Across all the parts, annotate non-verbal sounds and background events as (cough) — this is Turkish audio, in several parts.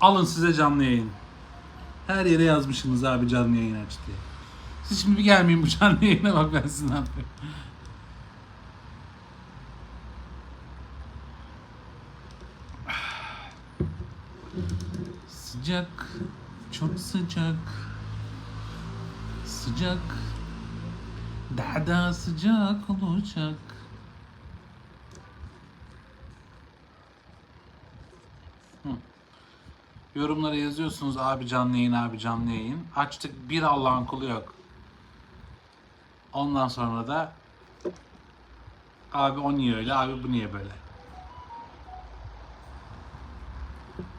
Alın size canlı yayın. Her yere yazmışsınız abi canlı yayın aç diye. Siz şimdi bir gelmeyin bu canlı yayına bak ben size ne. Sıcak, çok sıcak. Sıcak, daha da sıcak olacak. Yorumlara yazıyorsunuz abi canlı yayın abi canlı yayın. Açtık bir Allah'ın kulu yok. Ondan sonra da abi o niye öyle abi bu niye böyle.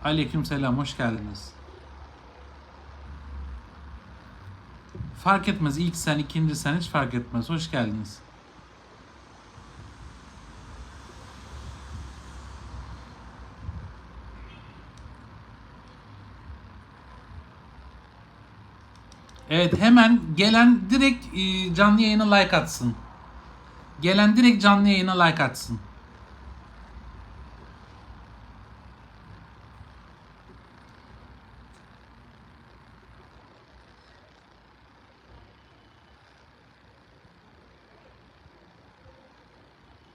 Aleyküm selam hoş geldiniz. Fark etmez ilk sen ikinci sen hiç fark etmez hoş geldiniz. Evet hemen gelen direkt e, canlı yayına like atsın. Gelen direkt canlı yayına like atsın.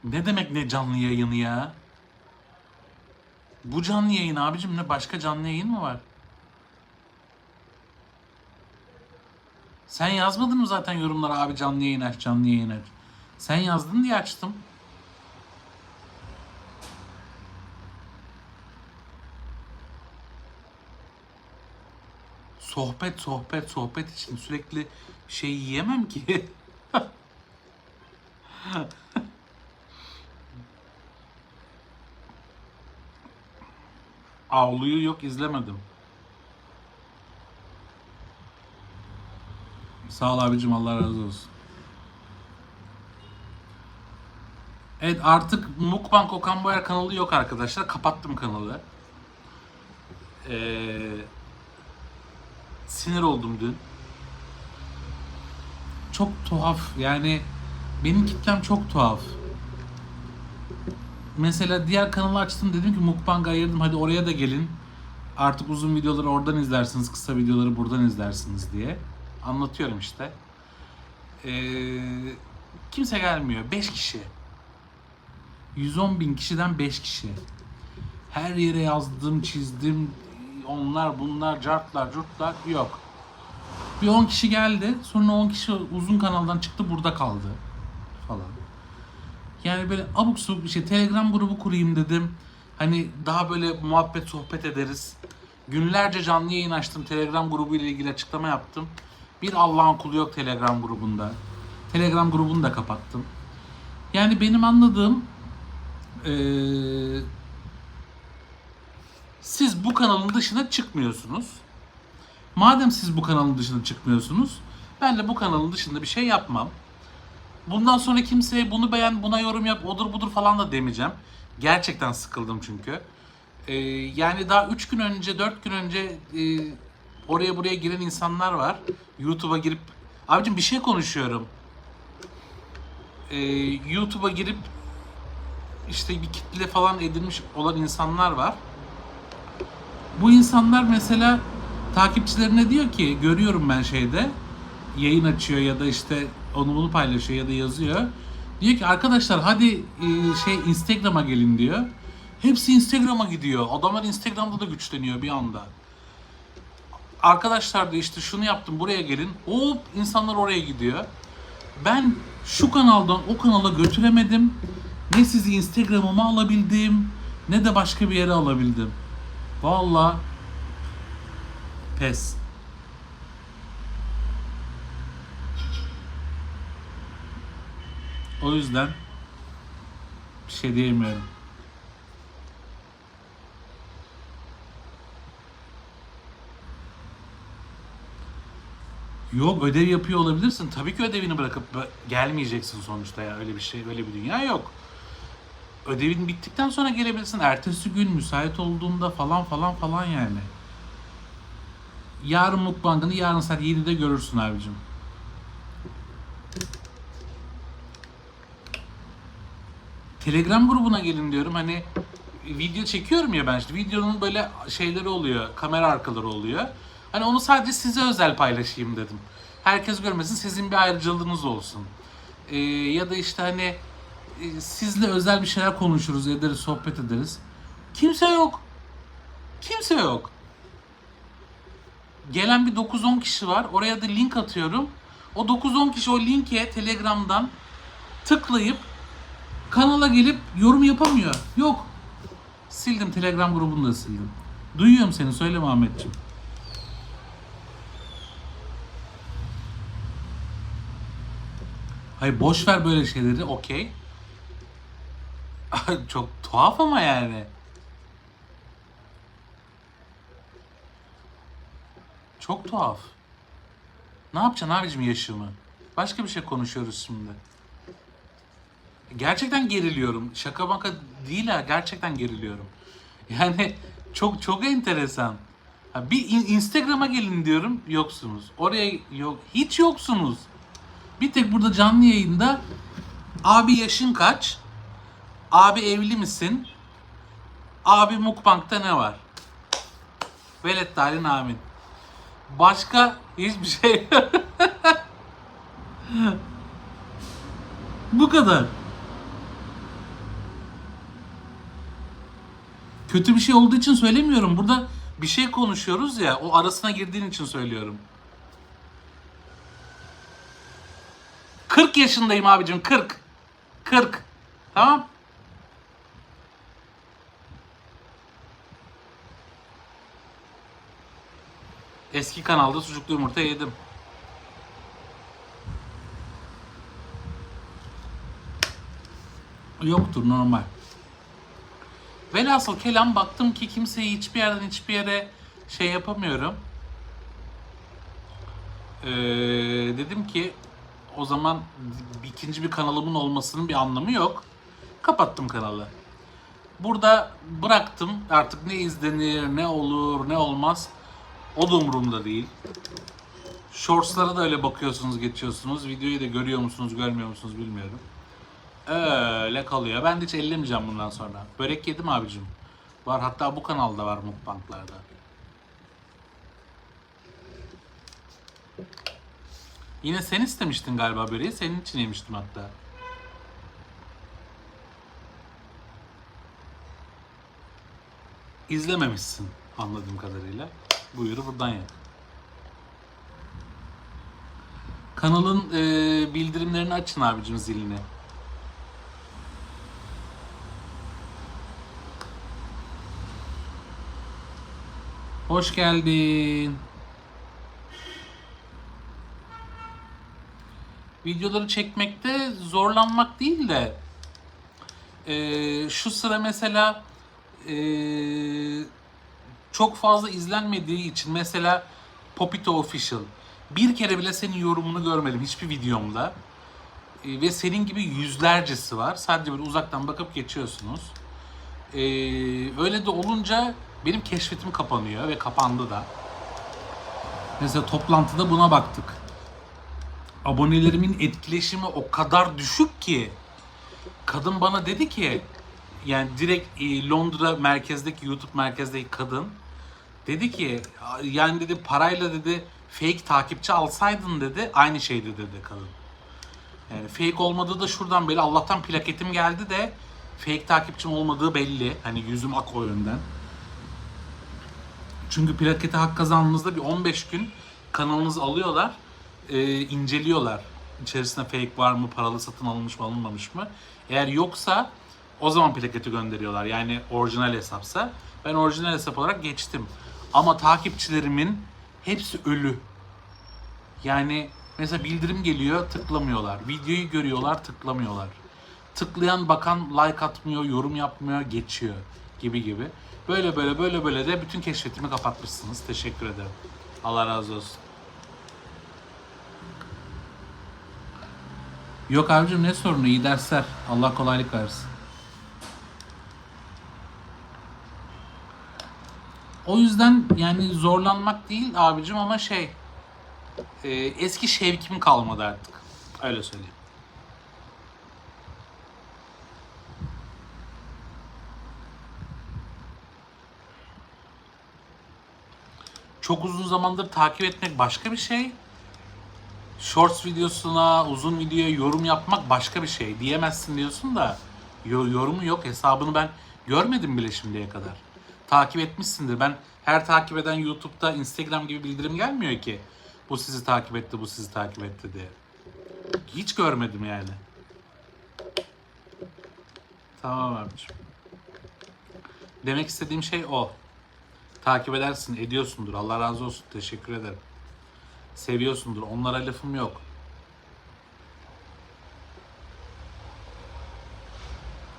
Ne demek ne canlı yayını ya? Bu canlı yayın abicim ne başka canlı yayın mı var? Sen yazmadın mı zaten yorumlara abi canlı yayın aç canlı yayın aç. Sen yazdın diye açtım. Sohbet sohbet sohbet için sürekli şey yiyemem ki. (laughs) Avluyu yok izlemedim. Sağ ol abicim Allah razı olsun. Evet artık Mukbang Okan Boyer kanalı yok arkadaşlar. Kapattım kanalı. Ee, sinir oldum dün. Çok tuhaf yani benim kitlem çok tuhaf. Mesela diğer kanalı açtım dedim ki Mukbang'a ayırdım hadi oraya da gelin. Artık uzun videoları oradan izlersiniz, kısa videoları buradan izlersiniz diye. Anlatıyorum işte. Ee, kimse gelmiyor. 5 kişi. 110 bin kişiden 5 kişi. Her yere yazdım, çizdim. Onlar, bunlar, cartlar, curtlar yok. Bir 10 kişi geldi. Sonra 10 kişi uzun kanaldan çıktı burada kaldı. Falan. Yani böyle abuk subuk bir şey. Telegram grubu kurayım dedim. Hani daha böyle muhabbet sohbet ederiz. Günlerce canlı yayın açtım. Telegram grubu ile ilgili açıklama yaptım. Bir Allah'ın kulu yok Telegram grubunda. Telegram grubunu da kapattım. Yani benim anladığım eee, siz bu kanalın dışına çıkmıyorsunuz. Madem siz bu kanalın dışına çıkmıyorsunuz, ben de bu kanalın dışında bir şey yapmam. Bundan sonra kimseye bunu beğen, buna yorum yap, odur budur falan da demeyeceğim. Gerçekten sıkıldım çünkü. Ee, yani daha 3 gün önce, 4 gün önce e, oraya buraya giren insanlar var. YouTube'a girip, abicim bir şey konuşuyorum. Ee, YouTube'a girip işte bir kitle falan edilmiş olan insanlar var. Bu insanlar mesela takipçilerine diyor ki görüyorum ben şeyde yayın açıyor ya da işte onu bunu paylaşıyor ya da yazıyor. Diyor ki arkadaşlar hadi e, şey Instagram'a gelin diyor. Hepsi Instagram'a gidiyor. Adamlar Instagram'da da güçleniyor bir anda. Arkadaşlar da işte şunu yaptım buraya gelin. Hop insanlar oraya gidiyor. Ben şu kanaldan o kanala götüremedim. Ne sizi Instagram'ıma alabildim ne de başka bir yere alabildim. Vallahi pes. O yüzden bir şey diyemiyorum. Yok ödev yapıyor olabilirsin. Tabii ki ödevini bırakıp gelmeyeceksin sonuçta ya. Öyle bir şey, öyle bir dünya yok. Ödevin bittikten sonra gelebilirsin. Ertesi gün müsait olduğunda falan falan falan yani. Yarın mukbangını yarın saat 7'de görürsün abicim. Telegram grubuna gelin diyorum. Hani video çekiyorum ya ben işte videonun böyle şeyleri oluyor, kamera arkaları oluyor. Hani onu sadece size özel paylaşayım dedim. Herkes görmesin, sizin bir ayrıcalığınız olsun. Ee, ya da işte hani e, sizle özel bir şeyler konuşuruz, ederiz, sohbet ederiz. Kimse yok. Kimse yok. Gelen bir 9-10 kişi var. Oraya da link atıyorum. O 9-10 kişi o linke Telegram'dan tıklayıp kanala gelip yorum yapamıyor. Yok. Sildim Telegram grubunu da sildim. Duyuyorum seni söyle Ahmetciğim. Hayır boş ver böyle şeyleri okey. (laughs) Çok tuhaf ama yani. Çok tuhaf. Ne yapacaksın abicim yaşımı? Başka bir şey konuşuyoruz şimdi. Gerçekten geriliyorum. Şaka maka değil ha. Gerçekten geriliyorum. Yani çok çok enteresan. Bir in- Instagram'a gelin diyorum. Yoksunuz. Oraya yok. Hiç yoksunuz. Bir tek burada canlı yayında abi yaşın kaç? Abi evli misin? Abi mukbankta ne var? Velet dalin amin. Başka hiçbir şey. (laughs) Bu kadar. Kötü bir şey olduğu için söylemiyorum. Burada bir şey konuşuyoruz ya, o arasına girdiğin için söylüyorum. 40 yaşındayım abicim, 40. 40. Tamam? Eski kanalda sucuklu yumurta yedim. Yoktur normal. Velhasıl kelam baktım ki kimseyi hiçbir yerden hiçbir yere şey yapamıyorum. Ee, dedim ki o zaman ikinci bir kanalımın olmasının bir anlamı yok. Kapattım kanalı. Burada bıraktım. Artık ne izlenir, ne olur, ne olmaz. O da umurumda değil. Shorts'lara da öyle bakıyorsunuz, geçiyorsunuz. Videoyu da görüyor musunuz, görmüyor musunuz bilmiyorum. Öyle kalıyor. Ben de hiç ellemeyeceğim bundan sonra. Börek yedim abicim. Var hatta bu kanalda var mukbanglarda. Yine sen istemiştin galiba böreği. Senin için yemiştim hatta. İzlememişsin anladığım kadarıyla. Buyur buradan yak. Kanalın e, bildirimlerini açın abicim zilini. Hoş geldin. Videoları çekmekte zorlanmak değil de e, şu sıra mesela e, çok fazla izlenmediği için mesela Popito Official bir kere bile senin yorumunu görmedim hiçbir videomda. E, ve senin gibi yüzlercesi var. Sadece böyle uzaktan bakıp geçiyorsunuz. E, öyle de olunca benim keşfetim kapanıyor ve kapandı da. Mesela toplantıda buna baktık. Abonelerimin etkileşimi o kadar düşük ki kadın bana dedi ki yani direkt e, Londra merkezdeki YouTube merkezdeki kadın dedi ki yani dedi parayla dedi fake takipçi alsaydın dedi aynı şeydi dedi kadın. Yani fake olmadığı da şuradan belli. Allah'tan plaketim geldi de fake takipçim olmadığı belli. Hani yüzüm ak o yönden. Çünkü plakete hak kazandığınızda bir 15 gün kanalınızı alıyorlar, e, inceliyorlar. İçerisinde fake var mı, paralı satın alınmış mı, alınmamış mı? Eğer yoksa o zaman plaketi gönderiyorlar. Yani orijinal hesapsa. Ben orijinal hesap olarak geçtim. Ama takipçilerimin hepsi ölü. Yani mesela bildirim geliyor, tıklamıyorlar. Videoyu görüyorlar, tıklamıyorlar. Tıklayan bakan like atmıyor, yorum yapmıyor, geçiyor gibi gibi. Böyle böyle böyle böyle de bütün keşfetimi kapatmışsınız. Teşekkür ederim. Allah razı olsun. Yok abicim ne sorunu iyi dersler. Allah kolaylık versin. O yüzden yani zorlanmak değil abicim ama şey e, eski şevkim kalmadı artık. Öyle söyleyeyim. Çok uzun zamandır takip etmek başka bir şey. Shorts videosuna, uzun videoya yorum yapmak başka bir şey. Diyemezsin diyorsun da yo- yorumu yok. Hesabını ben görmedim bile şimdiye kadar. Takip etmişsindir. Ben her takip eden YouTube'da, Instagram gibi bildirim gelmiyor ki. Bu sizi takip etti, bu sizi takip etti diye. Hiç görmedim yani. Tamam abiciğim. Demek istediğim şey o. Takip edersin, ediyorsundur. Allah razı olsun. Teşekkür ederim. Seviyorsundur. Onlara lafım yok.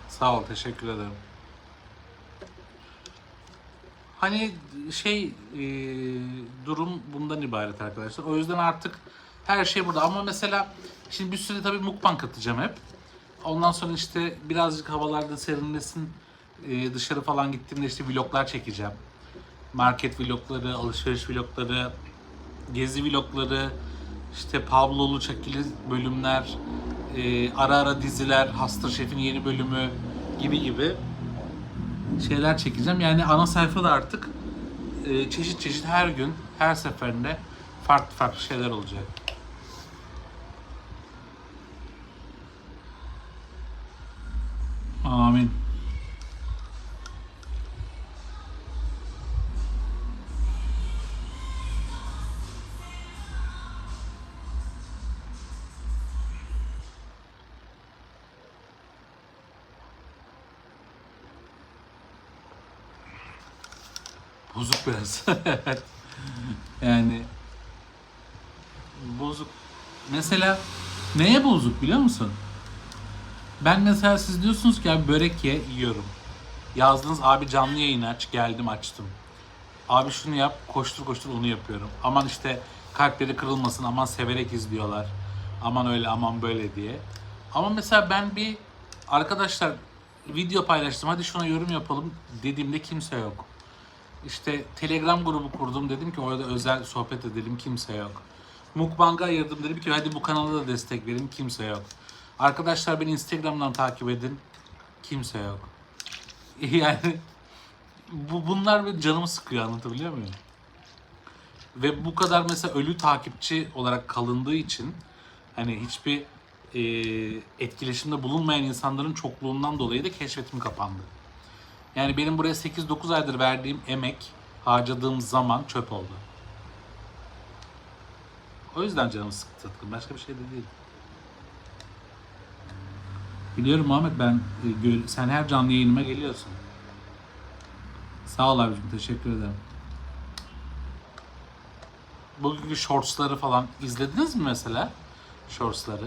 Sağ ol, teşekkür ederim. Hani şey e, durum bundan ibaret arkadaşlar. O yüzden artık her şey burada. Ama mesela şimdi bir süre tabii mukbang atacağım hep. Ondan sonra işte birazcık havalarda serinlesin e, dışarı falan gittiğimde işte vloglar çekeceğim. Market vlogları, alışveriş vlogları, gezi vlogları, işte Pablo'lu çekili bölümler, e, ara ara diziler, Hastır Şef'in yeni bölümü gibi gibi şeyler çekeceğim. Yani ana sayfada artık e, çeşit çeşit her gün, her seferinde farklı farklı şeyler olacak. Amin. Bozuk biraz. (laughs) Yani bozuk. Mesela neye bozuk biliyor musun? Ben mesela siz diyorsunuz ki abi börek ye yiyorum. Yazdınız abi canlı yayın aç geldim açtım. Abi şunu yap koştur koştur onu yapıyorum. Aman işte kalpleri kırılmasın aman severek izliyorlar. Aman öyle aman böyle diye. Ama mesela ben bir arkadaşlar video paylaştım hadi şuna yorum yapalım dediğimde kimse yok. İşte Telegram grubu kurdum dedim ki orada özel sohbet edelim kimse yok. Mukbang'a ayırdım dedim ki hadi bu kanala da destek verin kimse yok. Arkadaşlar beni Instagram'dan takip edin kimse yok. (laughs) Yani bu bunlar benim canımı sıkıyor anlatabiliyor muyum? Ve bu kadar mesela ölü takipçi olarak kalındığı için hani hiçbir e, etkileşimde bulunmayan insanların çokluğundan dolayı da keşfetim kapandı. Yani benim buraya 8-9 aydır verdiğim emek, harcadığım zaman çöp oldu. O yüzden canım sıktı Tıtkın. Başka bir şey de değil. Biliyorum Muhammed ben e, sen her canlı yayınıma geliyorsun. Sağ ol abicim teşekkür ederim. Bugünkü shortsları falan izlediniz mi mesela? Shortsları.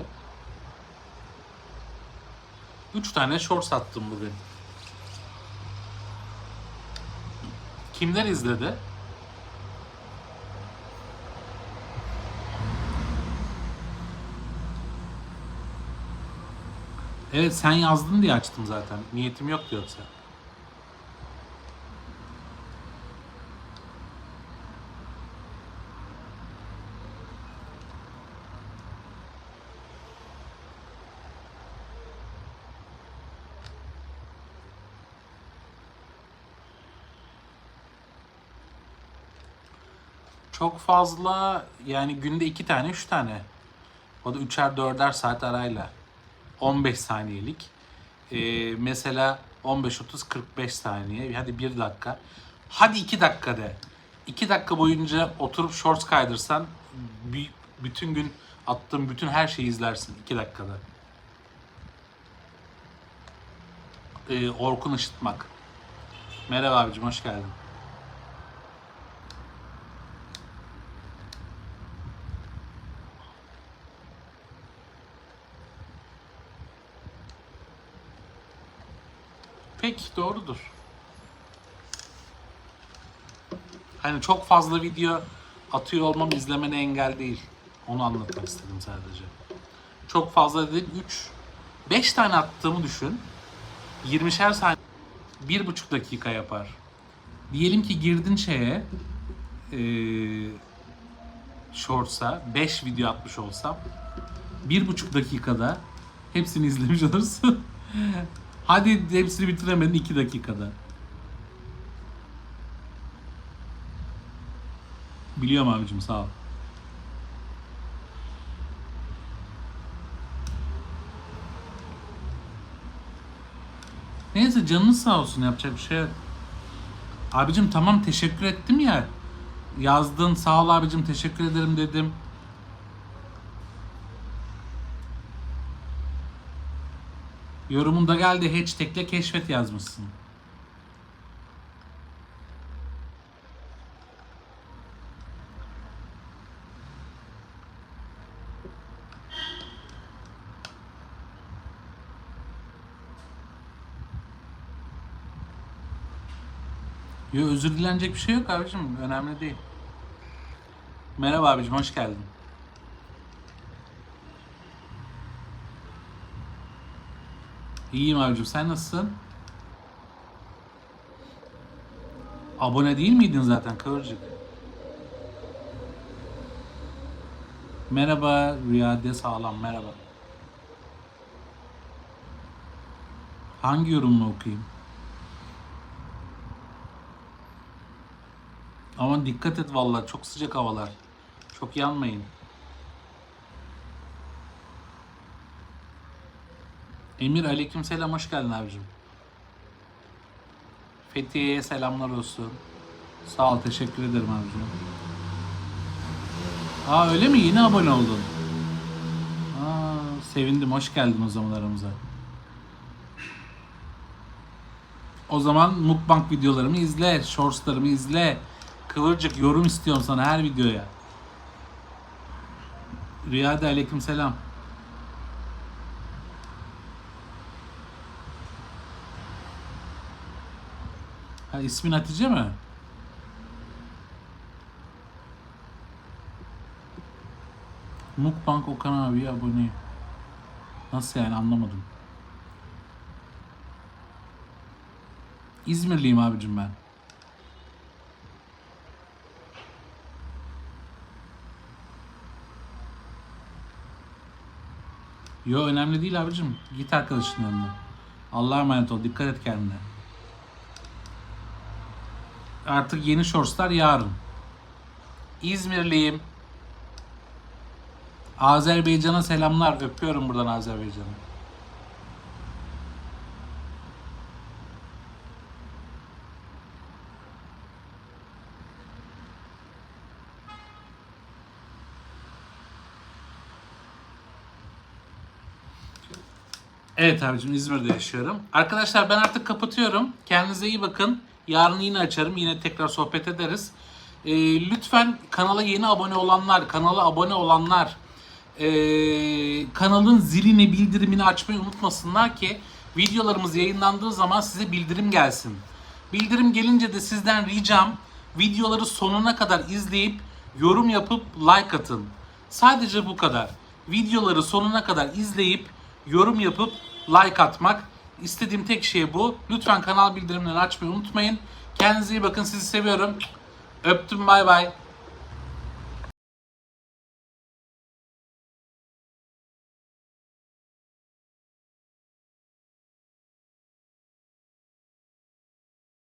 3 tane shorts attım bugün. Kimler izledi? Evet sen yazdın diye açtım zaten. Niyetim yoktu yoksa. Çok fazla yani günde iki tane, üç tane. O da üçer dörder saat arayla. 15 saniyelik. Ee, mesela 15-30-45 saniye. Hadi bir dakika. Hadi iki dakika de. İki dakika boyunca oturup shorts kaydırsan bütün gün attığın bütün her şeyi izlersin iki dakikada. Ee, Orkun Işıtmak. Merhaba abicim hoş geldin. Peki doğrudur. Hani çok fazla video atıyor olmam izlemene engel değil. Onu anlatmak istedim sadece. Çok fazla dedim 3 5 tane attığımı düşün. 20'şer saniye 1,5 dakika yapar. Diyelim ki girdin şeye eee Shorts'a 5 video atmış olsam 1,5 dakikada hepsini izlemiş olursun. (laughs) Hadi hepsini bitiremedin 2 dakikada. Biliyorum abicim sağ ol. Neyse canınız sağ olsun yapacak bir şey yok. Abicim tamam teşekkür ettim ya. Yazdın sağ ol abicim teşekkür ederim dedim. Yorumunda geldi hashtag'le keşfet yazmışsın. Yo özür dilenecek bir şey yok abicim. Önemli değil. Merhaba abicim hoş geldin. İyiyim abicim sen nasılsın? Abone değil miydin zaten Kıvırcık? Merhaba Rüyade Sağlam merhaba. Hangi yorumunu okuyayım? Ama dikkat et vallahi çok sıcak havalar. Çok yanmayın. Emir aleykümselam hoş geldin abicim. Fethiye'ye selamlar olsun. Sağ ol teşekkür ederim abicim. Aa öyle mi? Yeni abone oldun. Aa, sevindim. Hoş geldin o zaman aramıza. O zaman mukbang videolarımı izle, shortslarımı izle. Kıvırcık yorum istiyorum sana her videoya. Riyade aleyküm selam. Ha ismin Hatice mi? Mukbang Okan abi abone. Nasıl yani anlamadım. İzmirliyim abicim ben. Yo önemli değil abicim. Git arkadaşın yanına. Allah'a emanet ol. Dikkat et kendine. Artık yeni shortslar yarın. İzmirliyim. Azerbaycan'a selamlar. Öpüyorum buradan Azerbaycan'ı. Evet abicim İzmir'de yaşıyorum. Arkadaşlar ben artık kapatıyorum. Kendinize iyi bakın. Yarın yine açarım. Yine tekrar sohbet ederiz. Ee, lütfen kanala yeni abone olanlar, kanala abone olanlar ee, kanalın zilini, bildirimini açmayı unutmasınlar ki videolarımız yayınlandığı zaman size bildirim gelsin. Bildirim gelince de sizden ricam videoları sonuna kadar izleyip yorum yapıp like atın. Sadece bu kadar. Videoları sonuna kadar izleyip yorum yapıp like atmak. İstediğim tek şey bu. Lütfen kanal bildirimlerini açmayı unutmayın. Kendinize iyi bakın. Sizi seviyorum. Öptüm bay bay.